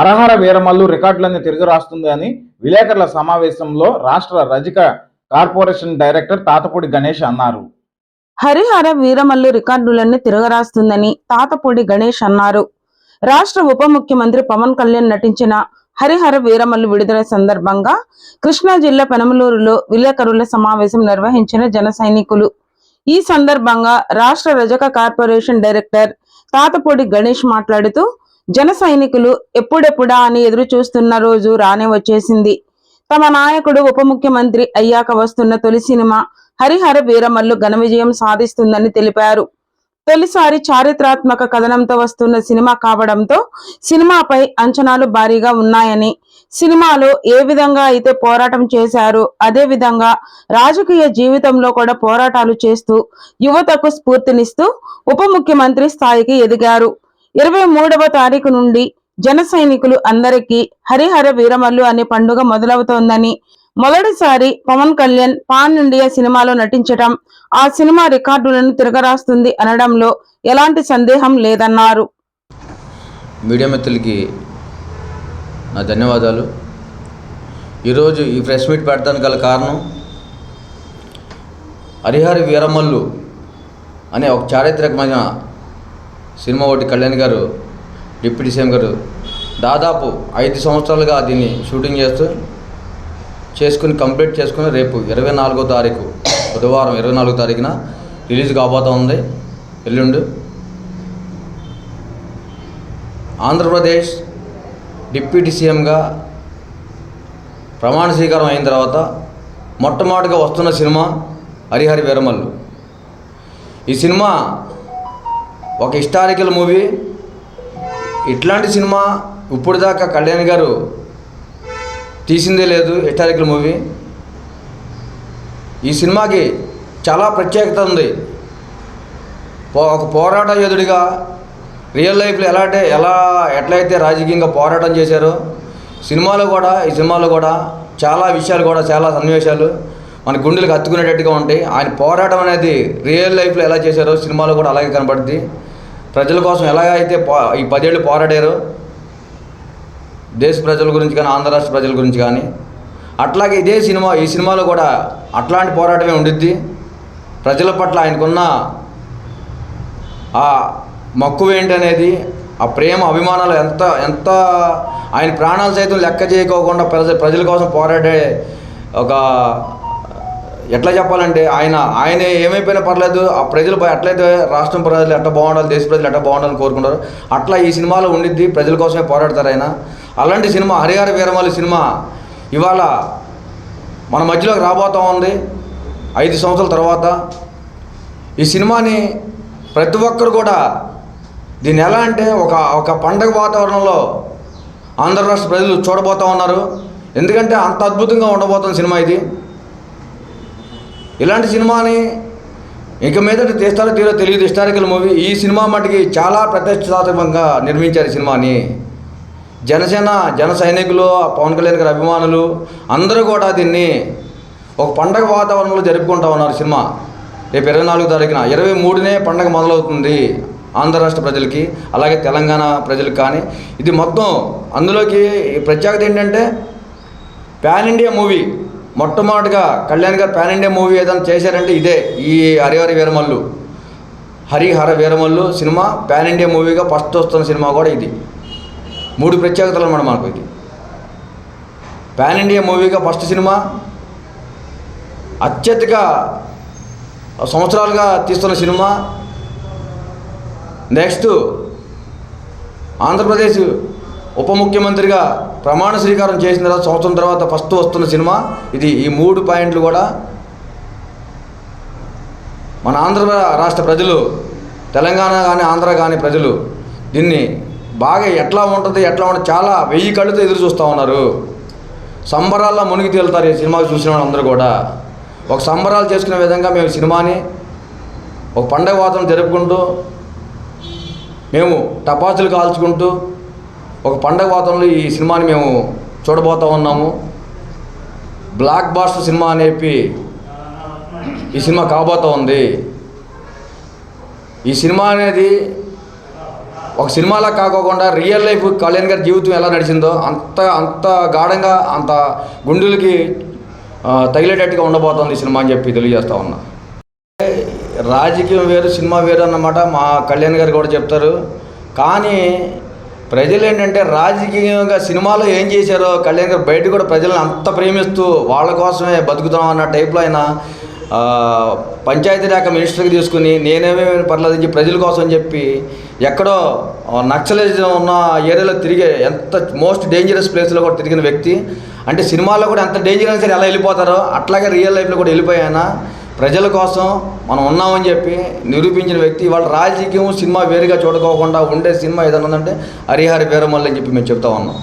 అరహర వీరమల్లు రికార్డులన్నీ తిరిగి రాస్తుంది అని విలేకరుల సమావేశంలో రాష్ట్ర రజక కార్పొరేషన్ డైరెక్టర్ తాతపూడి గణేష్ అన్నారు. హరిహర వీరమల్లు రికార్డులన్నీ తిరగరాస్తుందని తాతపూడి గణేష్ అన్నారు. రాష్ట్ర ఉప ముఖ్యమంత్రి పవన్ కళ్యాణ్ నటించిన హరిహర వీరమల్లు విడుదల సందర్భంగా కృష్ణా జిల్లా పెనమలూరులో విలేకరుల సమావేశం నిర్వహించిన జన సైనికులు. ఈ సందర్భంగా రాష్ట్ర రజక కార్పొరేషన్ డైరెక్టర్ తాతపూడి గణేష్ మాట్లాడుతూ జన సైనికులు ఎప్పుడెప్పుడా అని ఎదురు చూస్తున్న రోజు రానే వచ్చేసింది. తమ నాయకుడు ఉప ముఖ్యమంత్రి అయ్యాక వస్తున్న తొలి సినిమా హరిహర వీరమల్లు ఘన విజయం సాధిస్తుందని తెలిపారు. తొలిసారి చారిత్రాత్మక కథనంతో వస్తున్న సినిమా కావడంతో సినిమాపై అంచనాలు భారీగా ఉన్నాయని సినిమాలో ఏ విధంగా అయితే పోరాటం చేశారో అదే విధంగా రాజకీయ జీవితంలో కూడా పోరాటాలు చేస్తూ యువతకు స్ఫూర్తినిస్తూ ఉప ముఖ్యమంత్రి స్థాయికి ఎదిగారు. ఇరవై మూడవ తారీఖు నుండి జన సైనికులు అందరికీ హరిహర వీరమల్లు అనే పండుగ మొదలవుతోందని. మొదటిసారి పవన్ కళ్యాణ్ పాన్ ఇండియా సినిమాలో నటించటం ఆ సినిమా రికార్డులను తిరగరాస్తుంది అనడంలో ఎలాంటి సందేహం లేదన్నారు. మీడియా మిత్రులకి నా ధన్యవాదాలు. ఈరోజు ఈ ప్రెస్ మీట్ పెట్టడానికి గల కారణం హరిహరి వీరమల్లు అనే ఒక చారిత్రకమైన సినిమా ఒకటి కళ్యాణ్ గారు డిప్యూటీ సీఎం గారు దాదాపు ఐదు సంవత్సరాలుగా దీన్ని షూటింగ్ చేస్తూ చేసుకుని కంప్లీట్ చేసుకుని రేపు ఇరవై నాలుగో తారీఖు బుధవారం ఇరవై నాలుగో తారీఖున రిలీజ్ కాబోతా ఉంది ఎల్లుండు. ఆంధ్రప్రదేశ్ డిప్యూటీ సీఎంగా ప్రమాణ స్వీకారం అయిన తర్వాత మొట్టమొదటిగా వస్తున్న సినిమా హరిహరి వీరమల్లు. ఈ సినిమా ఒక హిస్టారికల్ మూవీ. ఇట్లాంటి సినిమా ఇప్పుడు దాకా కళ్యాణ్ గారు తీసిందే లేదు హిస్టారికల్ మూవీ. ఈ సినిమాకి చాలా ప్రత్యేకత ఉంది. ఒక పోరాట యోధుడిగా రియల్ లైఫ్లో ఎలా అంటే ఎలా ఎట్లయితే రాజకీయంగా పోరాటం చేశారో సినిమాలో కూడా ఈ సినిమాలో కూడా చాలా విషయాలు కూడా చాలా సన్నివేశాలు మన గుండెలకు హత్తుకునేటట్టుగా ఉంటాయి. ఆయన పోరాటం అనేది రియల్ లైఫ్లో ఎలా చేశారో సినిమాలో కూడా అలాగే కనబడుద్ది. ప్రజల కోసం ఎలా అయితే ఈ పదేళ్ళు పోరాడారో దేశ ప్రజల గురించి కానీ ఆంధ్ర రాష్ట్ర ప్రజల గురించి కానీ అట్లాగే ఇదే సినిమా ఈ సినిమాలో కూడా అట్లాంటి పోరాటమే ఉండిద్ది. ప్రజల పట్ల ఆయనకున్న ఆ మక్కువ ఏంటనేది ఆ ప్రేమ అభిమానాలు ఎంత ఎంత ఆయన ప్రాణాలు సైతం లెక్క చేయకోకుండా ప్రజ ప్రజల కోసం పోరాడే ఒక ఎట్లా చెప్పాలంటే ఆయన ఆయన ఏమైపోయినా పర్లేదు ఆ ప్రజలు ఎట్లయితే రాష్ట్రం ప్రజలు ఎట్లా బాగుండాలి దేశ ప్రజలు ఎట్లా బాగుండాలని కోరుకుంటారు. అట్లా ఈ సినిమాలో ఉండిద్ది ప్రజల కోసమే పోరాడతారు ఆయన. అలాంటి సినిమా హరిహర వీరమాలి సినిమా ఇవాళ మన మధ్యలోకి రాబోతా ఉంది ఐదు సంవత్సరాల తర్వాత. ఈ సినిమాని ప్రతి ఒక్కరు కూడా దీన్ని ఎలా అంటే ఒక ఒక పండగ వాతావరణంలో ఆంధ్ర రాష్ట్ర ప్రజలు చూడబోతా ఉన్నారు. ఎందుకంటే అంత అద్భుతంగా ఉండబోతుంది సినిమా ఇది. ఇలాంటి సినిమాని? ఇక మీదట తీస్తారో తీరో తెలియదు. Historical movie. ఈ సినిమా మటుకి చాలా ప్రతిష్టాత్మకంగా నిర్మించారు ఈ సినిమాని. జనసేన జన సైనికులు ఆ పవన్ కళ్యాణ్ గారి అభిమానులు అందరూ కూడా దీన్ని ఒక పండగ వాతావరణంలో జరుపుకుంటా ఉన్నారు సినిమా. రేపు ఇరవై నాలుగు తారీఖున. ఇరవై మూడునే పండగ మొదలవుతుంది ఆంధ్ర రాష్ట్ర ప్రజలకి అలాగే తెలంగాణ ప్రజలకు కానీ. ఇది మొత్తం అందులోకి ప్రత్యేకత ఏంటంటే ప్యాన్ ఇండియా మూవీ. మొట్టమొదటిగా కళ్యాణ్ గారు పాన్ ఇండియా మూవీ ఏదైనా చేశారంటే ఇదే ఈ హరిహర వీరమల్లు. హరిహర వీరమల్లు సినిమా పాన్ ఇండియా మూవీగా ఫస్ట్ వస్తున్న సినిమా కూడా ఇది. మూడు ప్రత్యేకతలు అన్నమాట మనకు ఇది. పాన్ ఇండియా మూవీగా ఫస్ట్ సినిమా అత్యధిక సంవత్సరాలుగా తీస్తున్న సినిమా. నెక్స్ట్ ఆంధ్రప్రదేశ్ ఉప ముఖ్యమంత్రిగా ప్రమాణ స్వీకారం చేసిన తర్వాత సంవత్సరం తర్వాత ఫస్ట్ వస్తున్న సినిమా ఇది ఈ మూడు పాయింట్లు కూడా మన ఆంధ్ర రాష్ట్ర ప్రజలు తెలంగాణ కానీ ఆంధ్ర కానీ ప్రజలు దీన్ని బాగా ఎట్లా ఉంటుంది ఎట్లా ఉంటుంది చాలా వెయ్యి కళ్ళతో ఎదురు చూస్తూ ఉన్నారు. సంబరాల్లో మునిగి తేలుతారు ఈ సినిమా చూసిన వాళ్ళందరూ కూడా. ఒక సంబరాలు చేసుకునే విధంగా మేము సినిమాని ఒక పండగ వాతావరణం జరుపుకుంటూ మేము టపాసులు కాల్చుకుంటూ ఒక పండగ వాతావరణంలో ఈ సినిమాని మేము చూడబోతా ఉన్నాము. బ్లాక్ బాస్టర్ సినిమా అని చెప్పి ఈ సినిమా కాబోతూ ఉంది. ఈ సినిమా అనేది ఒక సినిమాలా కాకోకుండా రియల్ లైఫ్ కళ్యాణ్ గారి జీవితం ఎలా నడిచిందో అంత అంత గాఢంగా అంత గుండెలకి తగిలేటట్టుగా ఉండబోతోంది ఈ సినిమా అని చెప్పి తెలియజేస్తా ఉన్నా. రాజకీయం వేరు సినిమా వేరు అన్నమాట. మా కళ్యాణ్ గారు కూడా చెప్తారు. కానీ ప్రజలు ఏంటంటే రాజకీయంగా సినిమాలో ఏం చేశారో కళ్యాణ్ గారు బయట కూడా ప్రజలను అంత ప్రేమిస్తూ వాళ్ళ కోసమే బతుకుతాం అన్న టైప్లో ఆయన పంచాయతీ శాఖ మినిస్టర్కి తీసుకుని నేనేమే పర్లేదు ప్రజల కోసం చెప్పి ఎక్కడో నక్సలిజం ఉన్న ఏరియాలో తిరిగే ఎంత మోస్ట్ డేంజరస్ ప్లేస్లో కూడా తిరిగిన వ్యక్తి. అంటే సినిమాలో కూడా ఎంత డేంజర్ అయినా సరే ఎలా వెళ్ళిపోతారో అట్లాగే రియల్ లైఫ్లో కూడా వెళ్ళిపోయానా ప్రజల కోసం మనం ఉన్నామని చెప్పి నిరూపించిన వ్యక్తి వాళ్ళ రాజకీయం సినిమా వేరుగా చూడకోకుండా ఉండే సినిమా ఏదైనా ఉందంటే హరిహరి వీరమల్లి అని చెప్పి మేము చెప్తా ఉన్నాం.